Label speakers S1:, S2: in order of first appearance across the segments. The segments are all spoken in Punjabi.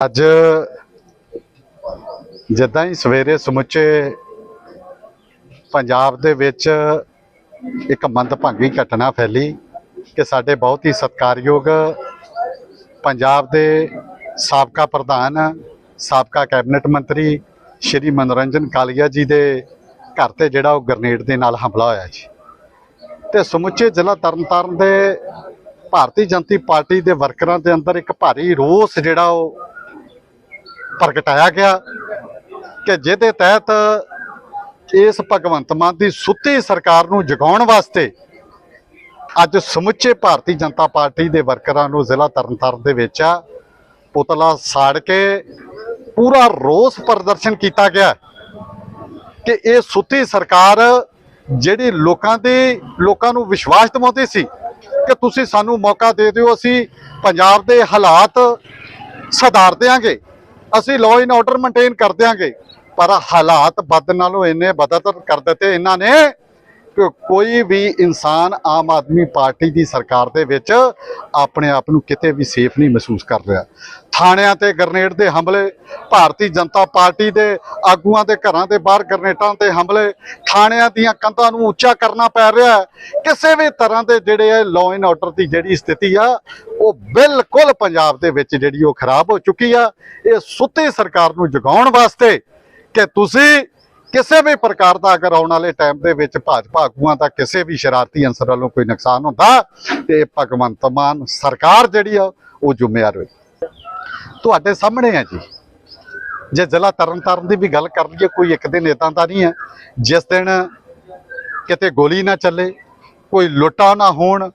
S1: ਅੱਜ ਜਿੱਦਾਂ ਹੀ ਸਵੇਰੇ ਸਮੁੱਚੇ ਪੰਜਾਬ ਦੇ ਵਿੱਚ ਇੱਕ ਮੰਦਭਾਗੀ ਘਟਨਾ ਫੈਲੀ ਕਿ ਸਾਡੇ ਬਹੁਤ ਹੀ ਸਤਿਕਾਰਯੋਗ ਪੰਜਾਬ ਦੇ ਸਾਬਕਾ ਪ੍ਰਧਾਨ, ਸਾਬਕਾ ਕੈਬਨਿਟ ਮੰਤਰੀ ਸ਼੍ਰੀ ਮਨੋਰੰਜਨ ਕਾਲੀਆ ਜੀ ਦੇ ਘਰ ਤੇ ਜਿਹੜਾ ਉਹ ਗ੍ਰਨੇਡ ਦੇ ਨਾਲ ਹਮਲਾ ਹੋਇਆ ਜੀ। ਤੇ ਸਮੁੱਚੇ ਜ਼ਿਲ੍ਹਾ ਤਰਨਤਾਰਨ ਦੇ ਭਾਰਤੀ ਜਨਤਾ ਪਾਰਟੀ ਦੇ ਵਰਕਰਾਂ ਦੇ ਅੰਦਰ ਇੱਕ ਭਾਰੀ ਰੋਸ ਜਿਹੜਾ ਉਹ ਪ੍ਰਗਟਾਇਆ ਗਿਆ ਕਿ ਜਿਹਦੇ ਤਹਿਤ ਇਸ ਭਗਵੰਤ ਮਾਨ ਦੀ ਸੁੱਤੀ ਸਰਕਾਰ ਨੂੰ ਜਗਾਉਣ ਵਾਸਤੇ ਅੱਜ ਸਮੁੱਚੇ ਭਾਰਤੀ ਜਨਤਾ ਪਾਰਟੀ ਦੇ ਵਰਕਰਾਂ ਨੂੰ ਜ਼ਿਲ੍ਹਾ ਤਰਨਤਾਰਨ ਦੇ ਵਿੱਚ ਆ, ਪੁਤਲਾ ਸਾੜ ਕੇ ਪੂਰਾ ਰੋਸ ਪ੍ਰਦਰਸ਼ਨ ਕੀਤਾ ਗਿਆ ਕਿ ਇਹ ਸੁੱਤੀ ਸਰਕਾਰ ਜਿਹੜੀ ਲੋਕਾਂ ਦੇ, ਲੋਕਾਂ ਨੂੰ ਵਿਸ਼ਵਾਸ ਦਿਵਾਉਂਦੀ ਸੀ ਕਿ ਤੁਸੀਂ ਸਾਨੂੰ ਮੌਕਾ ਦੇ ਦਿਓ, ਅਸੀਂ ਪੰਜਾਬ ਦੇ ਹਾਲਾਤ ਸੁਧਾਰ ਦਿਆਂਗੇ। ਅਸੀਂ ਲਾਅ ਐਂਡ ਆਰਡਰ ਮੇਨਟੇਨ ਕਰ ਦਿਆਂਗੇ। ਪਰ ਹਾਲਾਤ ਬਦ ਨਾਲੋਂ ਇੰਨੇ ਬਦਤਰ ਕਰ ਦਿੱਤੇ ਇਹਨਾਂ ਨੇ ਕਿ ਕੋਈ ਵੀ ਇਨਸਾਨ ਆਮ ਆਦਮੀ ਪਾਰਟੀ ਦੀ ਸਰਕਾਰ ਦੇ ਵਿੱਚ ਆਪਣੇ ਆਪ ਨੂੰ ਕਿਤੇ ਵੀ ਸੇਫ ਨਹੀਂ ਮਹਿਸੂਸ ਕਰ ਰਿਹਾ। ਥਾਣਿਆਂ ਤੇ ਗਰਨੇਡ ਦੇ ਹਮਲੇ, ਭਾਰਤੀ ਜਨਤਾ ਪਾਰਟੀ ਦੇ ਆਗੂਆਂ ਦੇ ਘਰਾਂ ਦੇ ਬਾਹਰ ਗ੍ਰਨੇਟਾਂ ਤੇ ਹਮਲੇ, ਥਾਣਿਆਂ ਦੀਆਂ ਕੰਧਾਂ ਨੂੰ ਉੱਚਾ ਕਰਨਾ ਪੈ ਰਿਹਾ ਕਿਸੇ ਵੀ ਤਰ੍ਹਾਂ ਦੇ ਜਿਹੜੇ ਹੈ ਲਾਅ ਐਂਡ ਆਰਡਰ ਦੀ ਜਿਹੜੀ ਸਥਿਤੀ ਆ ਉਹ ਬਿਲਕੁਲ ਪੰਜਾਬ ਦੇ ਵਿੱਚ ਜਿਹੜੀ ਉਹ ਖਰਾਬ ਹੋ ਚੁੱਕੀ ਆ, ਇਹ ਸੁੱਤੀ ਸਰਕਾਰ ਨੂੰ ਜਗਾਉਣ ਵਾਸਤੇ ਕਿ ਤੁਸੀਂ ਕਿਸੇ ਵੀ ਪ੍ਰਕਾਰ ਦਾ ਅਗਰ ਆਉਣ ਵਾਲੇ ਟਾਈਮ ਦੇ ਵਿੱਚ ਭਾਜਪਾ ਆਗੂਆਂ ਦਾ ਕਿਸੇ ਵੀ ਸ਼ਰਾਰਤੀ ਅੰਸਰ ਵੱਲੋਂ ਕੋਈ ਨੁਕਸਾਨ ਹੁੰਦਾ, ਤੇ ਭਗਵੰਤ ਮਾਨ ਸਰਕਾਰ ਜਿਹੜੀ ਆ, ਉਹ ਜ਼ਿੰਮੇਵਾਰ ਹੋਈ ਤੁਹਾਡੇ ਸਾਹਮਣੇ ਆ ਜੀ। ਜੇ ਜ਼ਿਲ੍ਹਾ ਤਰਨਤਾਰਨ ਦੀ ਵੀ ਗੱਲ ਕਰ ਲਈਏ, ਕੋਈ ਇੱਕ ਦਿਨ ਇਦਾਂ ਦਾ ਨਹੀਂ ਹੈ, ਜਿਸ ਦਿਨ ਕਿਤੇ ਗੋਲੀ ਨਾ ਚੱਲੇ, ਕੋਈ ਲੁੱਟਾਂ ਨਾ ਹੋਣ,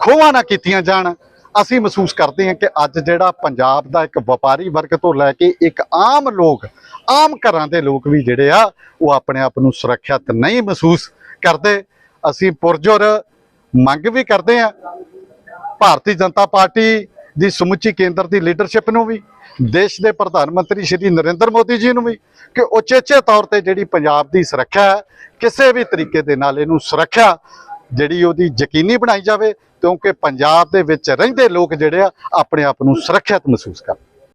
S1: ਖੋਹਾਂ ਨਾ ਕੀਤੀਆਂ ਜਾਣ ਅਸੀਂ ਮਹਿਸੂਸ ਕਰਦੇ ਹਾਂ ਕਿ ਅੱਜ ਜਿਹੜਾ ਪੰਜਾਬ ਦਾ ਇੱਕ ਵਪਾਰੀ ਵਰਗ ਤੋਂ ਲੈ ਕੇ ਇੱਕ ਆਮ ਲੋਕ, ਆਮ ਘਰਾਂ ਦੇ ਲੋਕ ਵੀ ਜਿਹੜੇ ਆ, ਉਹ ਆਪਣੇ ਆਪ ਨੂੰ ਸੁਰੱਖਿਅਤ ਨਹੀਂ ਮਹਿਸੂਸ ਕਰਦੇ। ਅਸੀਂ ਪੁਰਜੋਰ ਮੰਗ ਵੀ ਕਰਦੇ ਹਾਂ, ਭਾਰਤੀ ਜਨਤਾ ਪਾਰਟੀ ਦੀ ਸਮੁੱਚੀ ਕੇਂਦਰ ਦੀ ਲੀਡਰਸ਼ਿਪ ਨੂੰ ਵੀ, ਦੇਸ਼ ਦੇ ਪ੍ਰਧਾਨ ਮੰਤਰੀ ਸ਼੍ਰੀ ਨਰਿੰਦਰ ਮੋਦੀ ਜੀ ਨੂੰ ਵੀ, ਕਿ ਉਚੇਚੇ ਤੌਰ ਤੇ ਜਿਹੜੀ ਪੰਜਾਬ ਦੀ ਸੁਰੱਖਿਆ ਹੈ, ਕਿਸੇ ਵੀ ਤਰੀਕੇ ਦੇ ਨਾਲ ਇਹਨੂੰ ਸੁਰੱਖਿਆ ਜਿਹੜੀ ਉਹਦੀ ਯਕੀਨੀ ਬਣਾਈ ਜਾਵੇ ਕਿਉਂਕਿ ਪੰਜਾਬ ਦੇ ਵਿੱਚ ਰਹਿੰਦੇ ਲੋਕ ਜਿਹੜੇ ਆ ਆਪਣੇ ਆਪ ਨੂੰ ਸੁਰੱਖਿਅਤ ਮਹਿਸੂਸ ਕਰਨ